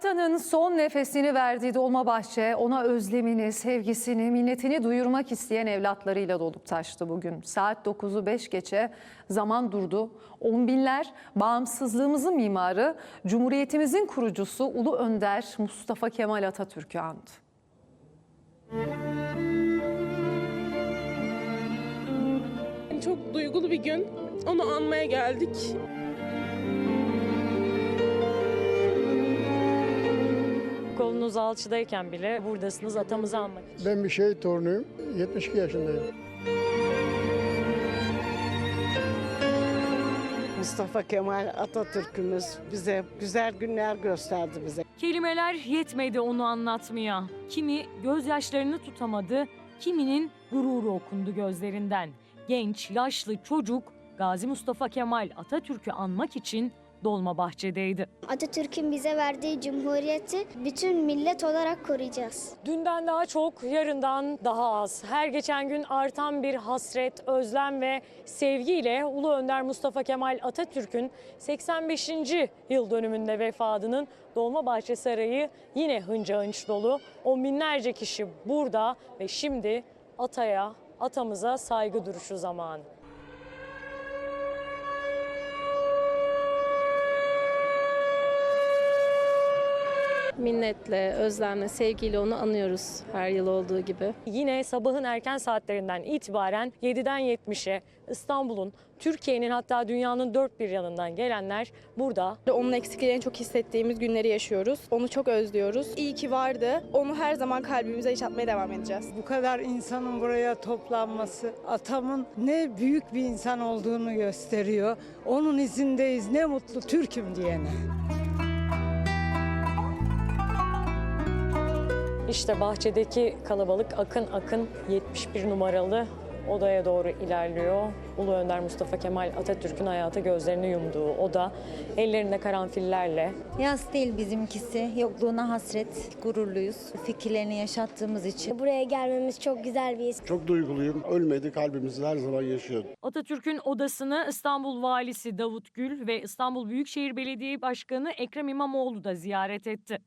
Atanın son nefesini verdiği Dolmabahçe ona özlemini, sevgisini, minnetini duyurmak isteyen evlatlarıyla dolup taştı bugün. Saat 9'u 5 geçe zaman durdu. On binler bağımsızlığımızın mimarı, Cumhuriyetimizin kurucusu Ulu Önder Mustafa Kemal Atatürk'ü andı. Çok duygulu bir gün. Onu anmaya geldik. Kolunuz alçıdayken bile buradasınız atamızı anmak için. Ben bir şehit torunuyum. 72 yaşındayım. Mustafa Kemal Atatürk'ümüz bize güzel günler gösterdi bize. Kelimeler yetmedi onu anlatmaya. Kimi gözyaşlarını tutamadı, kiminin gururu okundu gözlerinden. Genç, yaşlı, çocuk Gazi Mustafa Kemal Atatürk'ü anmak için Dolmabahçe'deydi. Atatürk'ün bize verdiği cumhuriyeti bütün millet olarak koruyacağız. Dünden daha çok, yarından daha az. Her geçen gün artan bir hasret, özlem ve sevgiyle Ulu Önder Mustafa Kemal Atatürk'ün 85. yıl dönümünde vefatının Dolmabahçe Sarayı yine hınca hınç dolu. On binlerce kişi burada ve şimdi ataya, atamıza saygı duruşu zamanı. Minnetle, özlemle, sevgiyle onu anıyoruz her yıl olduğu gibi. Yine sabahın erken saatlerinden itibaren 7'den 70'e İstanbul'un, Türkiye'nin hatta dünyanın dört bir yanından gelenler burada Onun eksikliğini çok hissettiğimiz günleri yaşıyoruz. Onu çok özlüyoruz. İyi ki vardı. Onu her zaman kalbimize yaşatmaya devam edeceğiz. Bu kadar insanın buraya toplanması atamın ne büyük bir insan olduğunu gösteriyor. Onun izindeyiz ne mutlu Türk'üm diyene. İşte bahçedeki kalabalık akın akın 71 numaralı odaya doğru ilerliyor. Ulu Önder Mustafa Kemal Atatürk'ün hayata gözlerini yumduğu oda ellerinde karanfillerle Yaz değil bizimkisi. Yokluğuna hasret, gururluyuz. Fikirlerini yaşattığımız için. Buraya gelmemiz çok güzel bir his. Çok duyguluyum. Ölmedi kalbimizde her zaman yaşıyor. Atatürk'ün odasını İstanbul Valisi Davut Gül ve İstanbul Büyükşehir Belediye Başkanı Ekrem İmamoğlu da ziyaret etti.